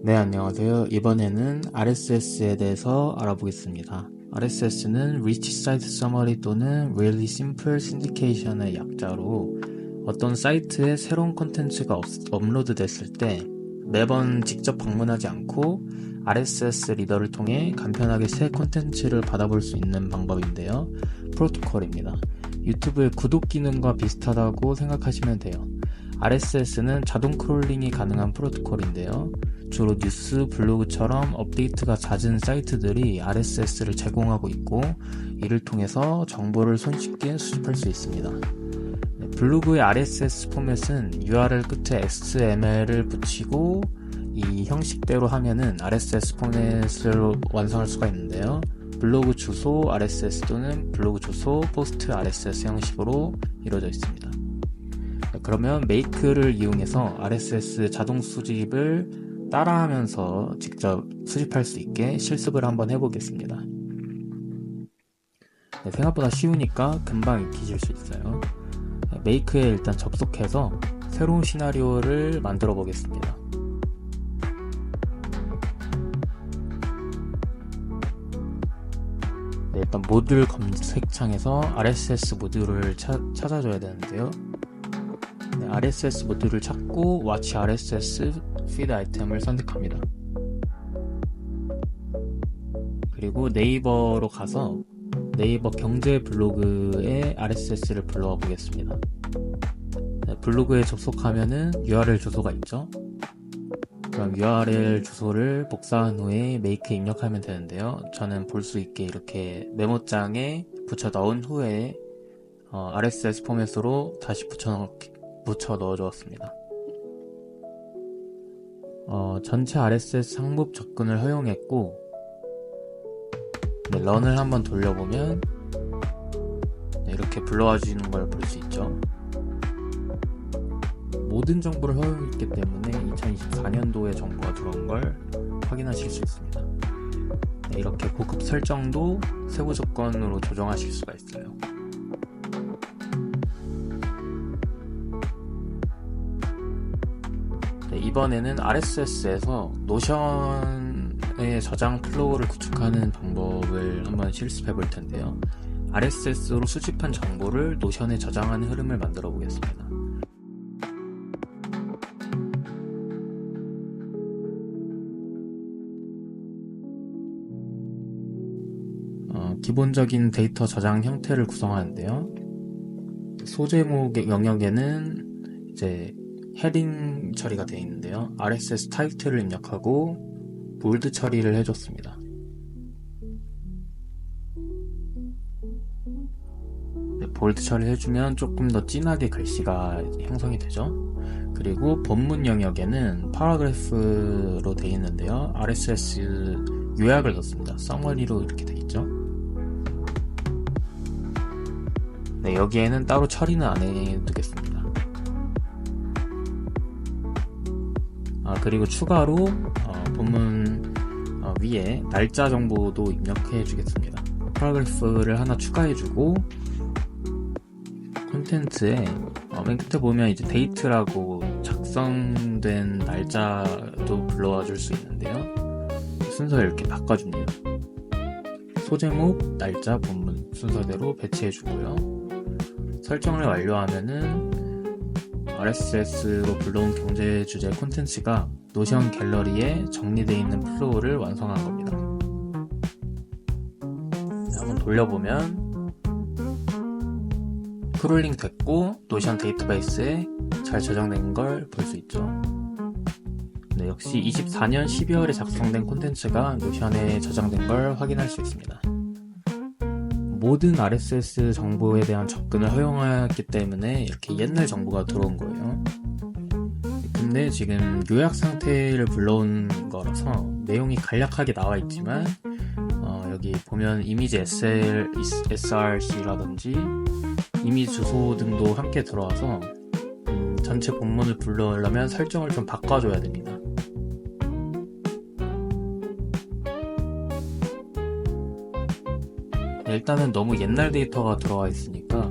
네, 안녕하세요. 이번에는 RSS에 대해서 알아보겠습니다. RSS는 Rich Site Summary 또는 Really Simple Syndication의 약자로 어떤 사이트에 새로운 콘텐츠가 업, 업로드 됐을 때 매번 직접 방문하지 않고 RSS 리더를 통해 간편하게 새 콘텐츠를 받아볼 수 있는 방법인데요. 프로토콜입니다. 유튜브의 구독 기능과 비슷하다고 생각하시면 돼요. RSS는 자동 크롤링이 가능한 프로토콜인데요. 주로 뉴스, 블로그처럼 업데이트가 잦은 사이트들이 RSS를 제공하고 있고 이를 통해서 정보를 손쉽게 수집할 수 있습니다. 네, 블로그의 RSS 포맷은 URL 끝에 XML을 붙이고 이 형식대로 하면은 RSS 포맷을 완성할 수가 있는데요. 블로그 주소 RSS 또는 블로그 주소 포스트 RSS 형식으로 이루어져 있습니다. 네, 그러면 메이크를 이용해서 RSS 자동 수집을 따라하면서 직접 수집할 수 있게 실습을 한번 해보겠습니다. 네, 생각보다 쉬우니까 금방 익히실 수 있어요. 네, 메이크에 일단 접속해서 새로운 시나리오를 만들어 보겠습니다. 네, 일단 모듈 검색창에서 RSS 모듈을 차, 찾아줘야 되는데요. 네, RSS 모듈을 찾고 Watch RSS 피드 아이템을 선택합니다. 그리고 네이버로 가서 네이버 경제 블로그에 RSS를 불러와 보겠습니다. 네, 블로그에 접속하면은 URL 주소가 있죠. 그럼 URL 주소를 복사한 후에 메이크에 입력하면 되는데요. 저는 볼 수 있게 이렇게 메모장에 붙여 넣은 후에 어, RSS 포맷으로 다시 붙여, 넣, 붙여 넣어 주었습니다. 어, 전체 RSS 상급 접근을 허용했고 네, 런을 한번 돌려보면 네, 이렇게 불러와 주는 걸 볼 수 있죠. 모든 정보를 허용했기 때문에 2024년도에 정보가 들어온 걸 확인하실 수 있습니다. 네, 이렇게 고급 설정도 세부 조건으로 조정하실 수가 있어요. 이번에는 RSS에서 노션의 저장 플로우를 구축하는 방법을 한번 실습해 볼 텐데요. RSS로 수집한 정보를 노션에 저장하는 흐름을 만들어 보겠습니다. 어, 기본적인 데이터 저장 형태를 구성하는데요. 소제목 영역에는 이제 헤딩 처리가 되어 있는데요. RSS 타이틀을 입력하고 볼드 처리를 해줬습니다. 네, 볼드 처리를 해주면 조금 더 진하게 글씨가 형성이 되죠. 그리고 본문 영역에는 파라그래프로 되어 있는데요. RSS 요약을 넣습니다. 서머리로 이렇게 되어 있죠. 네, 여기에는 따로 처리는 안 해두겠습니다. 아, 그리고 추가로 어, 본문 어, 위에 날짜 정보도 입력해 주겠습니다. 파라그래프를 하나 추가해 주고 콘텐츠에 어, 맨 끝에 보면 이제 데이트라고 작성된 날짜도 불러와 줄 수 있는데요. 순서를 이렇게 바꿔줍니다. 소제목, 날짜, 본문 순서대로 배치해 주고요. 설정을 완료하면은 RSS로 불러온 경제 주제 콘텐츠가 노션 갤러리에 정리되어 있는 플로우를 완성한 겁니다. 네, 한번 돌려보면 크롤링 됐고 노션 데이터베이스에 잘 저장된 걸 볼 수 있죠. 네, 역시 24년 12월에 작성된 콘텐츠가 노션에 저장된 걸 확인할 수 있습니다. 모든 RSS 정보에 대한 접근을 허용하기 때문에 이렇게 옛날 정보가 들어온 거예요. 근데 지금 요약 상태를 불러온 거라서 내용이 간략하게 나와 있지만 어, 여기 보면 이미지 SL, SRC라든지 이미지 주소 등도 함께 들어와서 음, 전체 본문을 불러오려면 설정을 좀 바꿔줘야 됩니다. 일단은 너무 옛날 데이터가 들어와 있으니까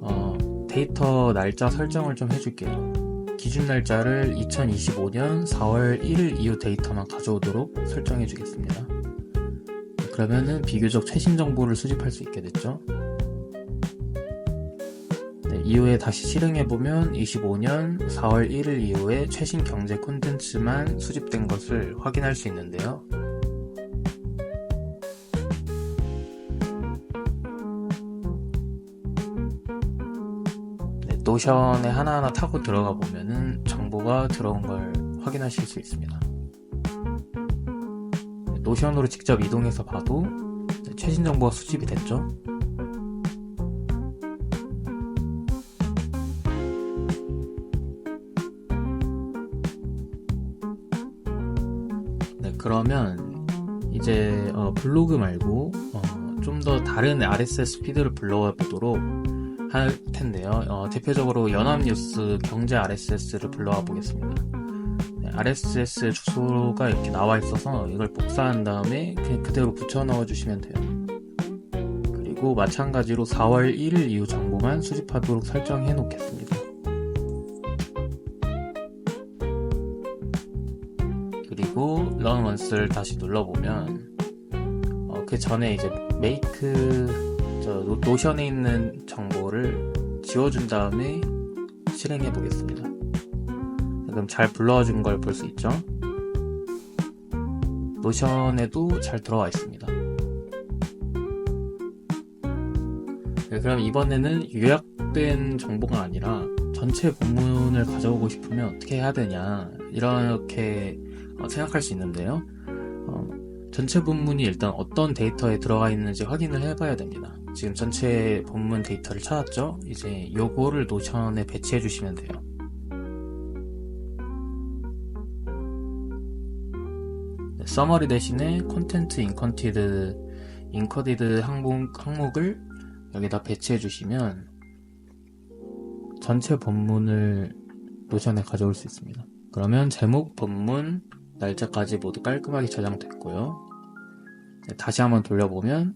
어, 데이터 날짜 설정을 좀 해줄게요. 기준 날짜를 2025년 4월 1일 이후 데이터만 가져오도록 설정해 주겠습니다. 그러면은 비교적 최신 정보를 수집할 수 있게 됐죠. 네, 이후에 다시 실행해 보면 25년 4월 1일 이후에 최신 경제 콘텐츠만 수집된 것을 확인할 수 있는데요. 노션에 하나하나 타고 들어가 보면은 정보가 들어온 걸 확인하실 수 있습니다. 네, 노션으로 직접 이동해서 봐도 네, 최신 정보가 수집이 됐죠. 네, 그러면 이제 어, 블로그 말고 좀더 다른 RSS 피드를 불러와 보도록 할 텐데요. 어, 대표적으로 연합뉴스 경제 RSS를 불러와 보겠습니다. 네, RSS 주소가 이렇게 나와 있어서 이걸 복사한 다음에 그냥 그대로 붙여 넣어 주시면 돼요. 그리고 마찬가지로 4월 1일 이후 정보만 수집하도록 설정해 놓겠습니다. 그리고 run once를 다시 눌러보면 어, 그 전에 이제 노- 노션에 있는 정보를 지워준 다음에 실행해 보겠습니다. 그럼 잘 불러준 걸 볼 수 있죠? 노션에도 잘 들어와 있습니다. 네, 그럼 이번에는 요약된 정보가 아니라 전체 본문을 가져오고 싶으면 어떻게 해야 되냐 이렇게 어, 생각할 수 있는데요. 어, 전체 본문이 일단 어떤 데이터에 들어가 있는지 확인을 해봐야 됩니다. 지금 전체 본문 데이터를 찾았죠? 이제 요거를 노션에 배치해 주시면 돼요. 네, 서머리 대신에 콘텐트 인컨티드 인커디드 항목, 항목을 여기다 배치해 주시면 전체 본문을 노션에 가져올 수 있습니다. 그러면 제목, 본문, 날짜까지 모두 깔끔하게 저장됐고요. 네, 다시 한번 돌려보면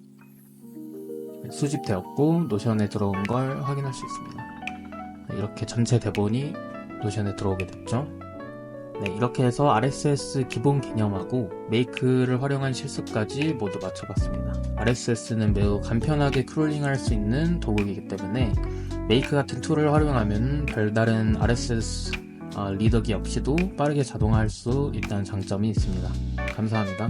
수집되었고 노션에 들어온 걸 확인할 수 있습니다. 네, 이렇게 전체 대본이 노션에 들어오게 됐죠. 네, 이렇게 해서 RSS 기본 개념하고 메이크를 활용한 실습까지 모두 마쳐봤습니다. RSS는 매우 간편하게 크롤링 할 수 있는 도구이기 때문에 메이크 같은 툴을 활용하면 별다른 RSS 어, 리더기 없이도 빠르게 자동화할 수 있다는 장점이 있습니다. 감사합니다.